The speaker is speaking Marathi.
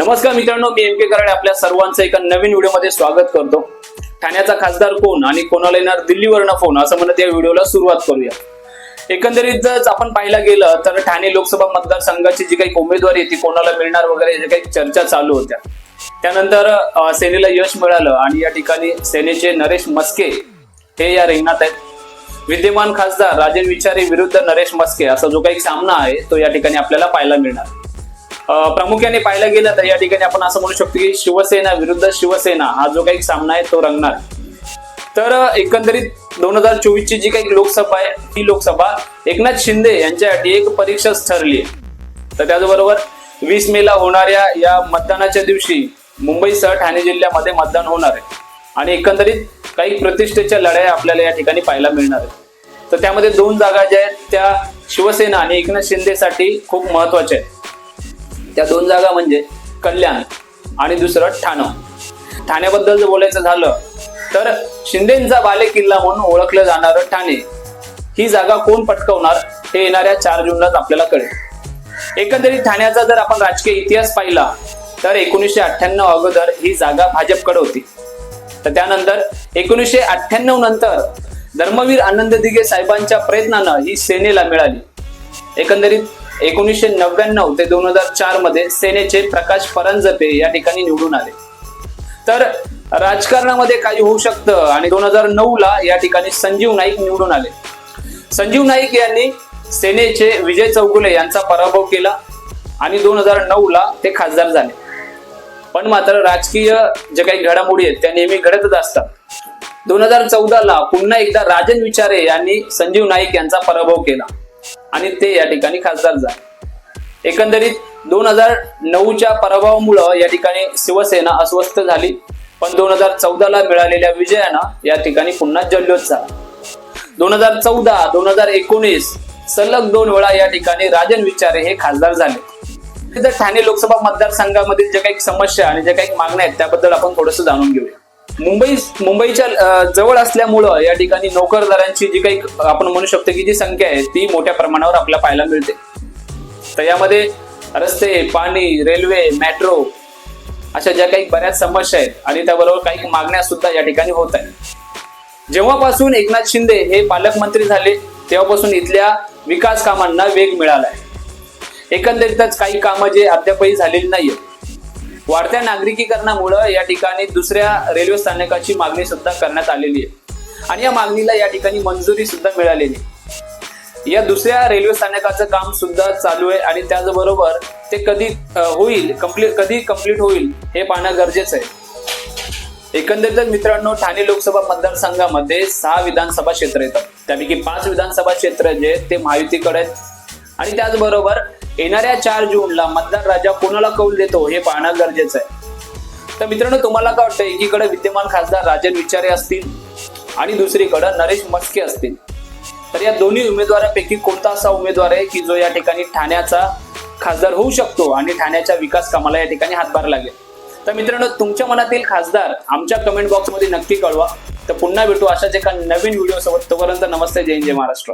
नमस्कार मित्रांनो मी एम के कराडे आपल्या सर्वांचं एका नवीन व्हिडिओमध्ये स्वागत करतो. ठाण्याचा खासदार कोण आणि कोणाला येणार दिल्लीवरनं फोन असं म्हणत या व्हिडिओला सुरुवात करूया. एकंदरीत जर आपण पाहायला गेलं तर ठाणे लोकसभा मतदारसंघाची जी काही उमेदवारी ती कोणाला मिळणार वगैरे जे काही चर्चा चालू होत्या. त्यानंतर सेनेला यश मिळालं आणि या ठिकाणी सेनेचे नरेश मस्के हे या रिंगणात आहेत. विद्यमान खासदार राजन विचारे विरुद्ध नरेश मस्के असा जो काही सामना आहे तो या ठिकाणी आपल्याला पाहायला मिळणार. प्रामुख्याने पाहायला गेलं तर या ठिकाणी आपण असं म्हणू शकतो की शिवसेना विरुद्ध शिवसेना हा जो काही सामना आहे तो रंगणार. तर एकंदरीत दोन हजार चोवीस ची जी काही लोकसभा आहे ती लोकसभा एकनाथ शिंदे यांच्यासाठी एक परीक्षाच ठरली. आहे तर त्याचबरोबर वीस मे ला होणाऱ्या या मतदानाच्या दिवशी मुंबईसह ठाणे जिल्ह्यामध्ये मतदान होणार आहे. आणि एकंदरीत काही प्रतिष्ठेच्या लढाया आपल्याला या ठिकाणी पाहायला मिळणार आहेत. तर त्यामध्ये दोन जागा ज्या आहेत त्या शिवसेना आणि एकनाथ शिंदेसाठी खूप महत्त्वाच्या आहेत. त्या दोन जागा म्हणजे कल्याण आणि दुसरं ठाणं. ठाण्याबद्दल जर बोलायचं झालं तर शिंदेचा बाले किल्ला म्हणून ओळखलं जाणारं ठाणे. ही जागा कोण पटकवणार हे येणाऱ्या चार जूनलाच आपल्याला कळेल. एकंदरीत ठाण्याचा जर आपण राजकीय इतिहास पाहिला तर एकोणीसशे अठ्ठ्याण्णव अगोदर ही जागा भाजपकडे होती. तर त्यानंतर एकोणीसशे अठ्ठ्याण्णव नंतर धर्मवीर आनंद दिघे साहेबांच्या प्रयत्नानं ही सेनेला मिळाली. एकंदरीत एकोणीसशे नव्याण्णव ते दोन हजार चारमध्ये सेनेचे प्रकाश परंजपे या ठिकाणी निवडून आले. तर राजकारणामध्ये काही होऊ शकतं आणि दोन हजार नऊ ला या ठिकाणी संजीव नाईक निवडून आले. संजीव नाईक यांनी सेनेचे विजय चौगुले यांचा पराभव केला आणि दोन हजार नऊ ला ते खासदार झाले. पण मात्र राजकीय जे काही घडामोडी आहेत त्या नेहमी घडतच असतात. दोन हजार चौदा ला पुन्हा एकदा राजन विचारे यांनी संजीव नाईक यांचा पराभव केला. आणि ते या ठिकाणी खासदार झाले. एकंदरीत दोन हजार नऊच्या पराभवामुळं या ठिकाणी शिवसेना अस्वस्थ झाली. पण दोन हजार चौदाला मिळालेल्या विजयानं या ठिकाणी पुन्हा जल्लोष झाला. दोन हजार चौदा दोन हजार एकोणीस सलग दोन वेळा या ठिकाणी राजन विचारे हे खासदार झाले. ठाणे लोकसभा मतदारसंघामधील ज्या काही समस्या आणि ज्या काही मागण्या आहेत त्याबद्दल आपण थोडस जाणून घेऊया. मुंबई मुंबईच्या जवळ असल्यामुळं या ठिकाणी नोकरदारांची जी काही आपण म्हणू शकतो की जी संख्या आहे ती मोठ्या प्रमाणावर आपल्याला पाहायला मिळते. तर यामध्ये रस्ते पाणी रेल्वे मेट्रो अशा ज्या काही बऱ्याच समस्या आहेत आणि त्याबरोबर काही मागण्या सुद्धा या ठिकाणी होत आहेत. जेव्हापासून एकनाथ शिंदे हे पालकमंत्री झाले तेव्हापासून इथल्या विकास कामांना वेग मिळाला आहे. एकंदरीतच काही कामं जे अद्यापही झालेली नाहीये वाढत्या नागरिकीकरणामुळं या ठिकाणी दुसऱ्या रेल्वे स्थानकाची मागणी सुद्धा करण्यात आलेली आहे. आणि या मागणीला या ठिकाणी मंजुरी सुद्धा मिळालेली या दुसऱ्या रेल्वे स्थानकाचं काम सुद्धा चालू आहे आणि त्याचबरोबर ते कधी होईल कंप्लीट कधी कंप्लीट होईल हे पाहणं गरजेचं आहे. एकंदरीतच मित्रांनो ठाणे लोकसभा मतदारसंघामध्ये सहा विधानसभा क्षेत्र येतात. त्यापैकी पाच विधानसभा क्षेत्र जे ते महायुतीकडे आहेत. आणि त्याचबरोबर येणाऱ्या चार जूनला मतदार राजा कोणाला कौल देतो हे पाहणं गरजेचं आहे. तर मित्रांनो तुम्हाला काय वाटतं? एकीकडे विद्यमान खासदार राजन विचारे असतील आणि दुसरीकडे नरेश मस्के असतील. तर या दोन्ही उमेदवारांपैकी कोणता असा उमेदवार आहे की जो या ठिकाणी ठाण्याचा खासदार होऊ शकतो आणि ठाण्याच्या विकास कामाला या ठिकाणी हातभार लागेल? तर मित्रांनो तुमच्या मनातील खासदार आमच्या कमेंट बॉक्समध्ये नक्की कळवा. तर पुन्हा भेटू अशाच एका नवीन व्हिडिओ सोबत. तोपर्यंत नमस्ते जय जय महाराष्ट्र.